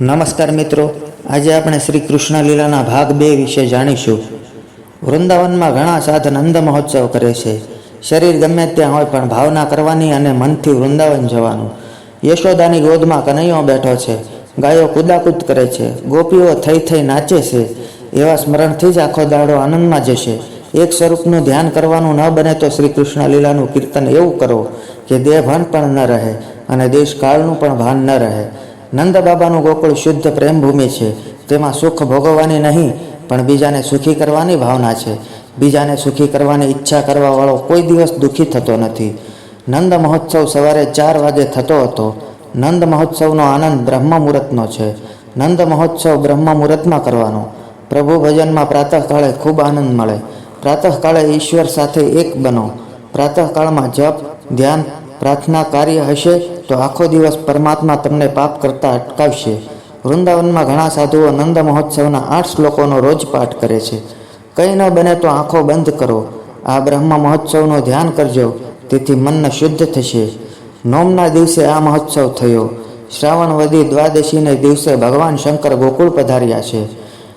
નમસ્કાર મિત્રો, આજે આપણે શ્રી કૃષ્ણ લીલાના ભાગ બે વિશે જાણીશું. વૃંદાવનમાં ઘણા સાધ નંદ મહોત્સવ કરે છે. શરીર ગમે ત્યાં હોય પણ ભાવના કરવાની અને મનથી વૃંદાવન જવાનું. યશોદાની ગોદમાં કનૈયો બેઠો છે. ગાયો કુદાકૂદ કરે છે. ગોપીઓ થઈ થઈ નાચે છે. એવા સ્મરણથી જ આખો દાડો આનંદમાં જશે. એક સ્વરૂપનું ધ્યાન કરવાનું ન બને તો શ્રી કૃષ્ણ લીલાનું કીર્તન એવું કરો કે દેહ ભાન પણ ન રહે અને દેશકાળનું પણ ભાન ન રહે. નંદ બાબાનું ગોકુળ શુદ્ધ પ્રેમભૂમિ છે. તેમાં સુખ ભોગવવાની નહીં, પણ બીજાને સુખી કરવાની ભાવના છે. બીજાને સુખી કરવાની ઈચ્છા કરવાવાળો કોઈ દિવસ દુઃખી થતો નથી. નંદ મહોત્સવ સવારે ચાર વાગે થતો હતો. નંદ મહોત્સવનો આનંદ બ્રહ્મ મુહૂર્તનો છે. નંદ મહોત્સવ બ્રહ્મ મુહૂર્તમાં કરવાનો. પ્રભુ ભજનમાં પ્રાતઃકાળે ખૂબ આનંદ મળે. પ્રાતઃકાળે ઈશ્વર સાથે એક બનો. પ્રાતઃકાળમાં જપ, ધ્યાન પ્રાર્થના કાર્ય હશે તો આખો દિવસ પરમાત્મા તમને પાપ કરતા અટકાવશે. વૃંદાવનમાં ઘણા સાધુઓ નંદ મહોત્સવના આઠ શ્લોકોનો રોજ પાઠ કરે છે. કંઈ ન બને તો આંખો બંધ કરો. આ બ્રહ્મ મહોત્સવનું ધ્યાન કરજો. તેથી મન શુદ્ધ થશે. નોમના દિવસે આ મહોત્સવ થયો. શ્રાવણ વધી દ્વાદશીને દિવસે ભગવાન શંકર ગોકુળ પધાર્યા છે.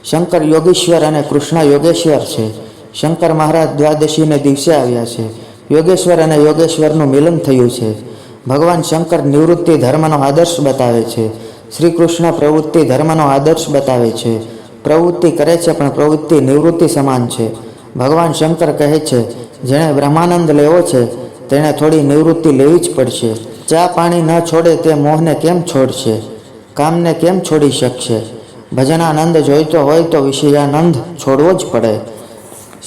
શંકર યોગેશ્વર અને કૃષ્ણ યોગેશ્વર છે. શંકર મહારાજ દ્વાદશીને દિવસે આવ્યા છે. યોગેશ્વર અને યોગેશ્વરનું મિલન થયું છે. ભગવાન શંકર નિવૃત્તિ ધર્મનો આદર્શ બતાવે છે. શ્રી કૃષ્ણ પ્રવૃત્તિ ધર્મનો આદર્શ બતાવે છે. પ્રવૃત્તિ કરે છે પણ પ્રવૃત્તિ નિવૃત્તિ સમાન છે. ભગવાન શંકર કહે છે, જેણે બ્રહ્માનંદ લેવો છે, તેણે થોડી નિવૃત્તિ લેવી જ પડશે. ચા પાણી ન છોડે તે મોહને કેમ છોડશે? કામને કેમ છોડી શકશે? ભજનાનંદ જોઈતો હોય તો વિષયાનંદ છોડવો જ પડે.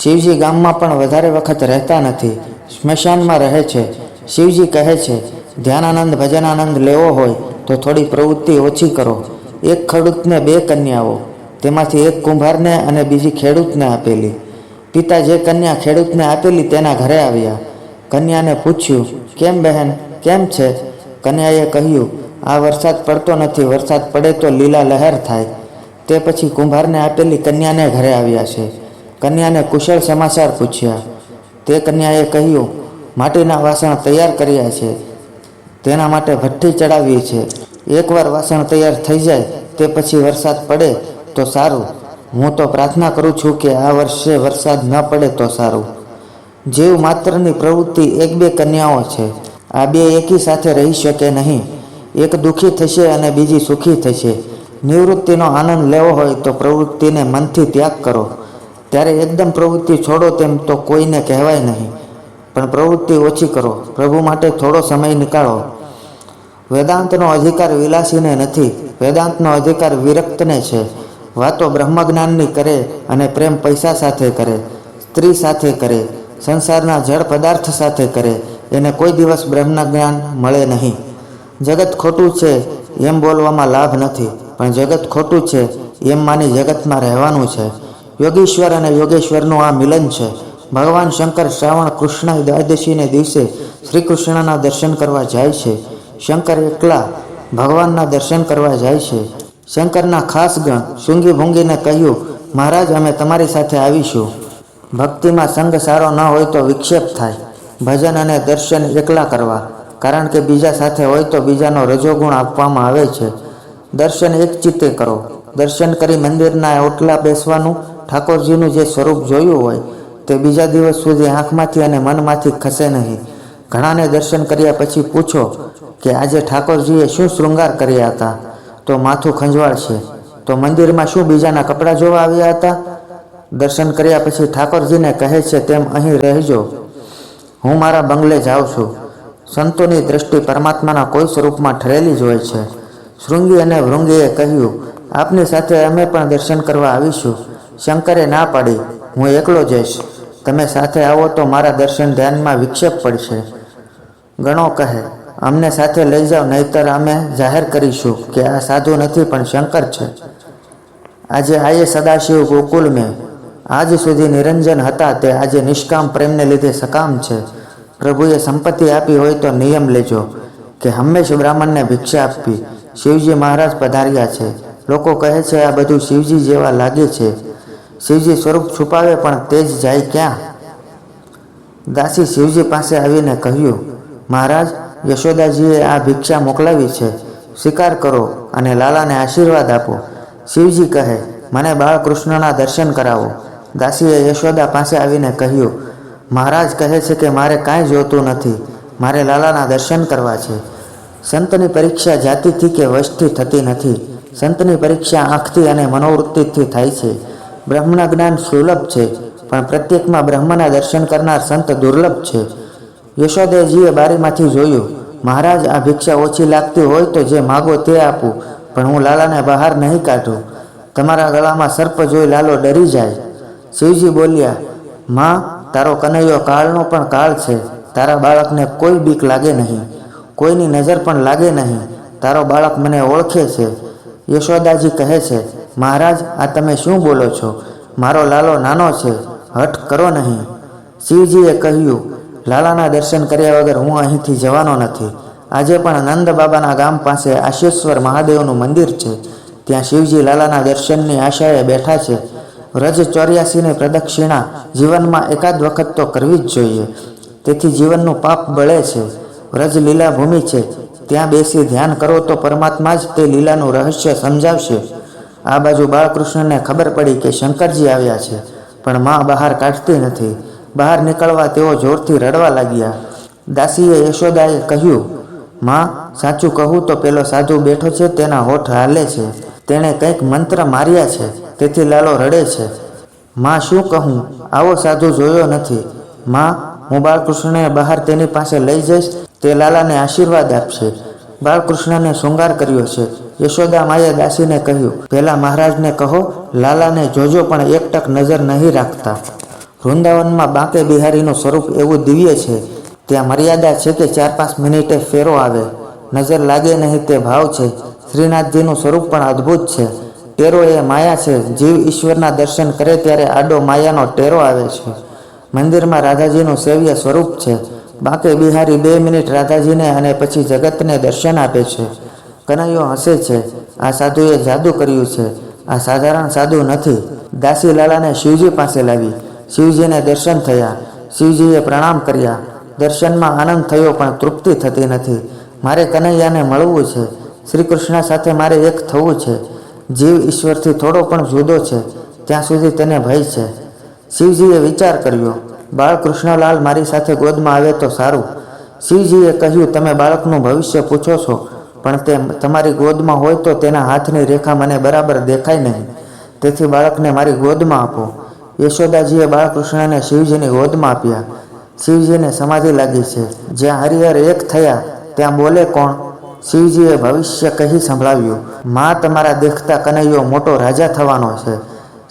શિવજી ગામમાં પણ વધારે વખત રહેતા નથી. સ્મશાનમાં રહે છે. શિવજી કહે છે, ધ્યાનાનંદ, ભજનાનંદ લેવો હોય તો થોડી પ્રવૃત્તિ ઓછી કરો. એક ખેડૂતને બે કન્યાઓ તેમાંથી એક કુંભારને અને બીજી ખેડૂતને આપેલી. પિતા જે કન્યા ખેડૂતને આપેલી તેના ઘરે આવ્યા. કન્યાને પૂછ્યું, કેમ બહેન, કેમ છે? કન્યાએ કહ્યું, આ વરસાદ પડતો નથી. વરસાદ પડે તો લીલા લહેર થાય. તે પછી કુંભારને આપેલી કન્યાને ઘરે આવ્યા છે. કન્યાને કુશળ સમાચાર પૂછ્યા તે કન્યાએ કહ્યું, માટીના વાસણ તૈયાર કર્યા છે. તેના માટે ભઠ્ઠી ચડાવી છે. એકવાર વાસણ તૈયાર થઈ જાય, તે પછી વરસાદ પડે તો સારું. હું તો પ્રાર્થના કરું છું કે આ વર્ષે વરસાદ ન પડે તો સારું. જીવ માત્રની પ્રવૃત્તિ એક બે કન્યાઓ છે. આ બે એકી સાથે રહી શકે નહીં. એક દુઃખી થશે અને બીજી સુખી થશે. નિવૃત્તિનો આનંદ લેવો હોય તો પ્રવૃત્તિને મનથી ત્યાગ કરો. ત્યારે એકદમ પ્રવૃત્તિ છોડો તેમ તો કોઈને કહેવાય નહીં. પણ પ્રવૃત્તિ ઓછી કરો. પ્રભુ માટે થોડો સમય નીકાળો. વેદાંતનો અધિકાર વિલાસીને નથી. વેદાંતનો અધિકાર વિરક્તને છે. વાતો બ્રહ્મજ્ઞાનની કરે અને પ્રેમ પૈસા સાથે કરે, સ્ત્રી સાથે કરે, સંસારના જળ પદાર્થ સાથે કરે. એને કોઈ દિવસ બ્રહ્મજ્ઞાન મળે નહીં. જગત ખોટું છે એમ બોલવામાં લાભ નથી. પણ જગત ખોટું છે એમ માની જગતમાં રહેવાનું છે. યોગેશ્વર અને યોગેશ્વરનું આ મિલન છે. ભગવાન શંકર શ્રાવણ કૃષ્ણ દ્વાદશીને દિવસે શ્રી કૃષ્ણના દર્શન કરવા જાય છે. શંકર એકલા ભગવાનના દર્શન કરવા જાય છે. શંકરના ખાસ ગણ શૃંગી ભૂંગીને કહ્યું, મહારાજ, અમે તમારી સાથે આવીશું. ભક્તિમાં સંગ સારો ન હોય તો વિક્ષેપ થાય. ભજન અને દર્શન એકલા કરવા. કારણ કે બીજા સાથે હોય તો બીજાનો રજોગુણ આપવામાં આવે છે. દર્શન એક ચિત્તે કરો. દર્શન કરી મંદિરના ઓટલા બેસવાનું ઠાકોરજીનું જે સ્વરૂપ જોયું હોય, તે બીજા દિવસ સુધી આંખમાંથી અને મનમાંથી ખસે નહીં. ઘણાને દર્શન કર્યા પછી પૂછો કે આજે ઠાકોરજીએ શું શૃંગાર કર્યા હતા? તો માથું ખંજવાળશે. તો મંદિરમાં શું બીજાના કપડાં જોવા આવ્યા હતા? દર્શન કર્યા પછી ઠાકોરજીને કહે છે, તેમ અહીં રહેજો. હું મારા બંગલે જાઉં છું. સંતોની દ્રષ્ટિ પરમાત્માના કોઈ સ્વરૂપમાં ઠરેલી જ હોય છે. શૃંગી અને વૃંગીએ કહ્યું, આપની સાથે અમે પણ દર્શન કરવા આવીશું. શંકરે ના પાડી, હું એકલો જઈશ. તમે સાથે આવો તો મારા દર્શન ધ્યાનમાં વિક્ષેપ પડશે. ગણો કહે, અમને સાથે લઈ જાઓ, નહીતર અમે જાહેર કરીશું કે આ સાધુ નથી, પણ શંકર છે. આજે આયે સદાશિવ ગોકુલ મેં. આજ સુધી નિરંજન હતા તે આજે નિષ્કામ પ્રેમને લીધે સકામ છે. પ્રભુએ સંપત્તિ આપી હોય તો નિયમ લેજો કે હંમેશ બ્રાહ્મણને ભિક્ષા આપવી. શિવજી મહારાજ પધાર્યા છે. લોકો કહે છે, આ બધું શિવજી જેવા લાગે છે. શિવજી સ્વરૂપ છુપાવે પણ તે જ જાય ક્યાં? દાસી શિવજી પાસે આવીને કહ્યું, મહારાજ, યશોદાજીએ આ ભિક્ષા મોકલાવી છે. સ્વીકાર કરો અને લાલાને આશીર્વાદ આપો. શિવજી કહે, મને બાળકૃષ્ણના દર્શન કરાવો. દાસીએ યશોદા પાસે આવીને કહ્યું, મહારાજ કહે છે કે મારે કાંઈ જોતું નથી. મારે લાલાના દર્શન કરવા છે. સંતની પરીક્ષા જાતિથી કે વશથી થતી નથી. સંતની પરીક્ષા આંખથી અને મનોવૃત્તિથી થાય છે. બ્રહ્મના જ્ઞાન સુલભ છે, પણ પ્રત્યેકમાં બ્રહ્મના દર્શન કરનાર સંત દુર્લભ છે. યશોદેવજીએ બારીમાંથી જોયું, મહારાજ, આ ભિક્ષા ઓછી લાગતી હોય તો જે માગો તે આપું, પણ હું લાલાને બહાર નહીં કાઢું. તમારા ગળામાં સર્પ જોઈ લાલો ડરી જાય. શિવજી બોલ્યા, માં, તારો કનૈયો કાળનો પણ કાળ છે. તારા બાળકને કોઈ બીક લાગે નહીં. કોઈની નજર પણ લાગે નહીં. તારો બાળક મને ઓળખે છે. યશોદાજી કહે છે મહારાજ, આ તમે શું બોલો છો? મારો લાલો નાનો છે, હઠ કરો નહીં. શિવજીએ કહ્યું, લાલાના દર્શન કર્યા વગર હું અહીંથી જવાનો નથી. આજે પણ નંદ બાબાના ગામ પાસે આશેશ્વર મહાદેવનું મંદિર છે. ત્યાં શિવજી લાલાના દર્શનની આશાએ બેઠા છે. વ્રજ ચોર્યાસીની પ્રદક્ષિણા જીવનમાં એકાદ વખત તો કરવી જ જોઈએ. તેથી જીવનનું પાપ બળે છે. વ્રજ લીલા ભૂમિ છે. ત્યાં બેસી ધ્યાન કરો તો પરમાત્મા જ તે લીલાનું રહસ્ય સમજાવશે. આ બાજુ બાળકૃષ્ણને ખબર પડી કે શંકરજી આવ્યા છે, પણ મા બહાર કાઢતી નથી. બહાર નીકળવા તેઓ જોરથી રડવા લાગ્યા. દાસીએ યશોદાએ કહ્યું, માં, સાચું કહું તો પેલો સાધુ બેઠો છે તેના હોઠ હાલે છે. તેણે કંઈક મંત્ર માર્યા છે, તેથી લાલો રડે છે. માં, શું કહું? આવો સાધુ જોયો નથી. માં, હું બાળકૃષ્ણને બહાર તેની પાસે લઈ જઈશ, તે લાલાને આશીર્વાદ આપશે. બાળકૃષ્ણને શૃંગાર કર્યો છે. યશોદા માએ દાસીને કહ્યું, પહેલા મહારાજને કહો, લાલાને જોજો પણ એકટક નજર નહીં રાખતા. વૃંદાવનમાં બાંકે બિહારીનું સ્વરૂપ એવું દિવ્ય છે. ત્યાં મર્યાદા છે કે ચાર પાંચ મિનિટે ફેરો આવે. નજર લાગે નહીં તે ભાવ છે. શ્રીનાથજીનું સ્વરૂપ પણ અદ્ભુત છે. ટેરો એ માયા છે. જીવ ઈશ્વરના દર્શન કરે ત્યારે આડો માયાનો ટેરો આવે છે. મંદિરમાં રાધાજીનું સેવ્ય સ્વરૂપ છે. બાકે બિહારી બે મિનિટ રાધાજીને અને પછી જગતને દર્શન આપે છે. કનૈયો હસે છે. આ સાધુએ જાદુ કર્યું છે. આ સાધારણ સાધુ નથી. દાસી લાલાને શિવજી પાસે લાવી. શિવજીને દર્શન થયા. શિવજીએ પ્રણામ કર્યા. દર્શનમાં આનંદ થયો પણ તૃપ્તિ થતી નથી. મારે કનૈયાને મળવું છે. શ્રી કૃષ્ણ સાથે મારે એક થવું છે. જીવ ઈશ્વરથી થોડો પણ જુદો છે. ત્યાં સુધી તેને ભય છે. શિવજીએ વિચાર કર્યો. બાળકૃષ્ણલાલ મારી સાથે ગોદમાં આવે તો સારું. શિવજીએ કહ્યું, તમે બાળકનું ભવિષ્ય પૂછો છો, પણ તે તમારી ગોદમાં હોય તો તેના હાથની રેખા મને બરાબર દેખાય નહીં. તેથી બાળકને મારી ગોદમાં આપો. યશોદાજીએ બાળકૃષ્ણને શિવજીની ગોદમાં આપ્યા. શિવજીને સમાધિ લાગી છે. જ્યાં હરિહર એક થયા, ત્યાં બોલે કોણ? શિવજીએ ભવિષ્ય કહી સંભળાવ્યું, માં તમારા દેખતા કનૈયો મોટો રાજા થવાનો છે.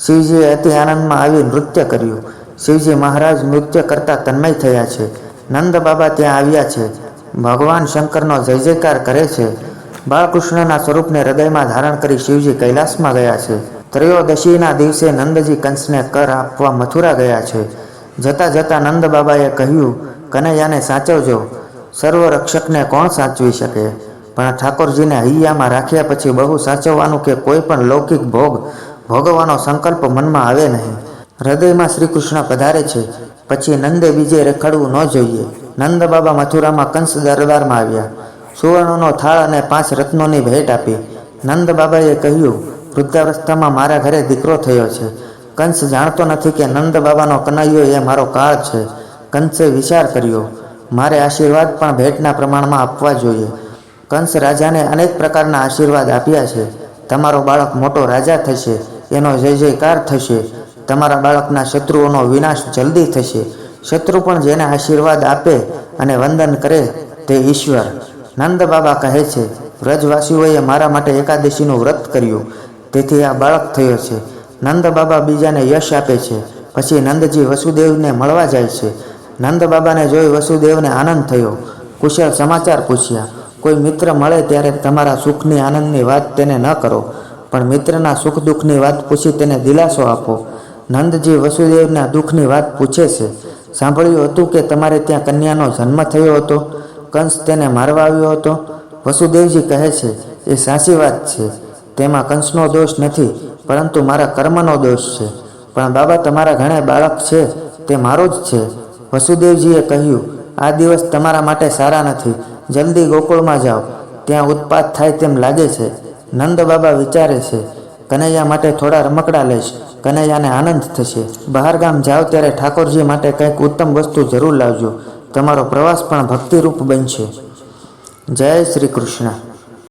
શિવજીએ અતિ આનંદમાં આવી નૃત્ય કર્યું. શિવજી મહારાજ નૃત્ય કરતા તન્મય થયા છે. નંદ બાબા ત્યાં આવ્યા છે. ભગવાન શંકરનો જય જયકાર કરે છે. બાળકૃષ્ણના સ્વરૂપને હૃદયમાં ધારણ કરી શિવજી કૈલાસમાં ગયા છે. ત્રયોદશીના દિવસે નંદજી કંસને કર આપવા મથુરા ગયા છે. જતા જતા નંદ બાબાએ કહ્યું, કનૈયાને સાચવજો. સર્વ રક્ષકને કોણ સાચવી શકે? પણ ઠાકોરજીને હૈયામાં રાખ્યા પછી બહુ સાચવવાનું કે કોઈ પણ લૌકિક ભોગ ભોગવવાનો સંકલ્પ મનમાં આવે નહીં. હૃદયમાં શ્રી કૃષ્ણ પધારે છે. પછી નંદે બીજે રખડવું ન જોઈએ. નંદ બાબા મથુરામાં કંસ દરબારમાં આવ્યા. સુવર્ણનો થાળ અને પાંચ રત્નોની ભેટ આપી. નંદ બાબાએ કહ્યું, વૃદ્ધાવસ્થામાં મારા ઘરે દીકરો થયો છે. કંસ જાણતો નથી કે નંદ બાબાનો કનૈયો એ મારો કાળ છે. કંસે વિચાર કર્યો, મારે આશીર્વાદ પણ ભેટના પ્રમાણમાં આપવા જોઈએ. કંસ રાજાને અનેક પ્રકારના આશીર્વાદ આપ્યા છે. તમારો બાળક મોટો રાજા થશે. એનો જય જયકાર થશે. તમારા બાળકના શત્રુઓનો વિનાશ જલ્દી થશે. શત્રુ પણ જેને આશીર્વાદ આપે અને વંદન કરે તે ઈશ્વર. નંદ બાબા કહે છે, વ્રજવાસીઓએ મારા માટે એકાદશીનું વ્રત કર્યું. તેથી આ બાળક થયો છે. નંદ બાબા બીજાને યશ આપે છે. પછી નંદજી વસુદેવને મળવા જાય છે. નંદ બાબાને જોઈ વસુદેવને આનંદ થયો. કુશળ સમાચાર પૂછ્યા, કોઈ મિત્ર મળે ત્યારે તમારા સુખની આનંદની વાત તેને ન કરો, પણ મિત્રના સુખ દુઃખની વાત પૂછી તેને દિલાસો આપો. નંદજી વસુદેવના દુઃખની વાત પૂછે છે. સાંભળ્યું હતું કે તમારે ત્યાં કન્યાનો જન્મ થયો હતો. કંસ તેને મારવા આવ્યો હતો. વસુદેવજી કહે છે, એ સાચી વાત છે. તેમાં કંસનો દોષ નથી, પરંતુ મારા કર્મનો દોષ છે. પણ બાબા, તમારા ઘણા બાળક છે. તે મારો જ છે. વસુદેવજીએ કહ્યું, આ દિવસ તમારા માટે સારા નથી. જલ્દી ગોકુળમાં જાઓ. ત્યાં ઉત્પાત થાય તેમ લાગે છે. નંદ બાબા વિચારે છે કનૈયા માટે થોડા રમકડા લઈશ કનૈયાને આનંદ થશે. બહારગામ જાઓ ત્યારે ઠાકોરજી માટે કંઈક ઉત્તમ વસ્તુ જરૂર લાવજો. તમારો પ્રવાસ પણ ભક્તિરૂપ બનશે. જય શ્રી કૃષ્ણ.